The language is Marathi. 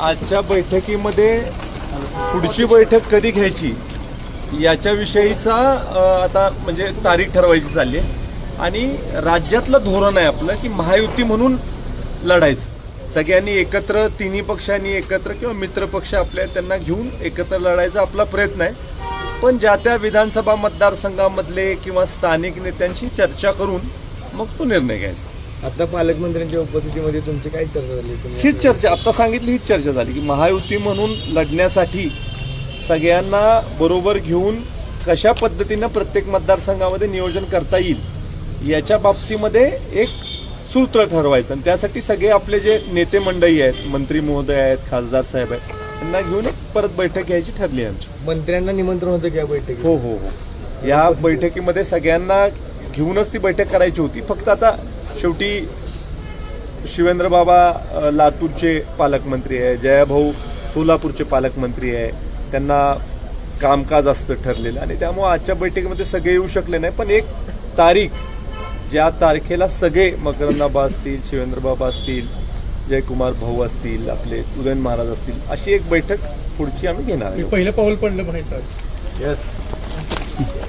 आजच्या बैठकीमध्ये पुढची बैठक कधी घ्यायची याच्याविषयीचा आता म्हणजे तारीख ठरवायची चालली आहे. आणि राज्यातलं धोरण आहे आपलं की महायुती म्हणून लढायचं. सगळ्यांनी एकत्र तिन्ही पक्षांनी एकत्र किंवा मित्रपक्ष आपल्या त्यांना घेऊन एकत्र लढायचा आपला प्रयत्न आहे. पण ज्या त्या विधानसभा मतदारसंघामधले किंवा स्थानिक नेत्यांशी चर्चा करून मग तो निर्णय घ्यायचा. आता पालकमंत्र्यांच्या उपस्थितीमध्ये तुमची काय चर्चा झाली? तुम्ही हीच चर्चा आता सांगितली हीच चर्चा झाली की महायुती म्हणून लढण्यासाठी सगळ्यांना बरोबर घेऊन कशा पद्धतीनं प्रत्येक मतदारसंघामध्ये नियोजन करता येईल याच्या बाबतीमध्ये एक सूत्र ठरवायचं. आणि त्यासाठी सगळे आपले जे नेते मंडळी आहेत मंत्री महोदय आहेत खासदार साहेब आहेत त्यांना घेऊन एक परत बैठक घ्यायची ठरली आमची. मंत्र्यांना निमंत्रण होतं की या बैठकीत? हो हो हो. या बैठकीमध्ये सगळ्यांना घेऊनच ती बैठक करायची होती. फक्त आता शेवटी शिवेंद्र बाबा लातूरचे पालकमंत्री आहे जयाभाऊ सोलापूरचे पालकमंत्री आहे. त्यांना कामकाज असतं ठरलेलं. आणि त्यामुळे आजच्या बैठकीमध्ये सगळे येऊ शकले नाही. पण एक तारीख ज्या तारखेला सगळे मकरंदाबा असतील शिवेंद्र बाबा असतील जयकुमार भाऊ असतील आपले उदयन महाराज असतील अशी एक बैठक पुढची आम्ही घेणार पहिलं पाऊल पडलं म्हणायचं आज. येस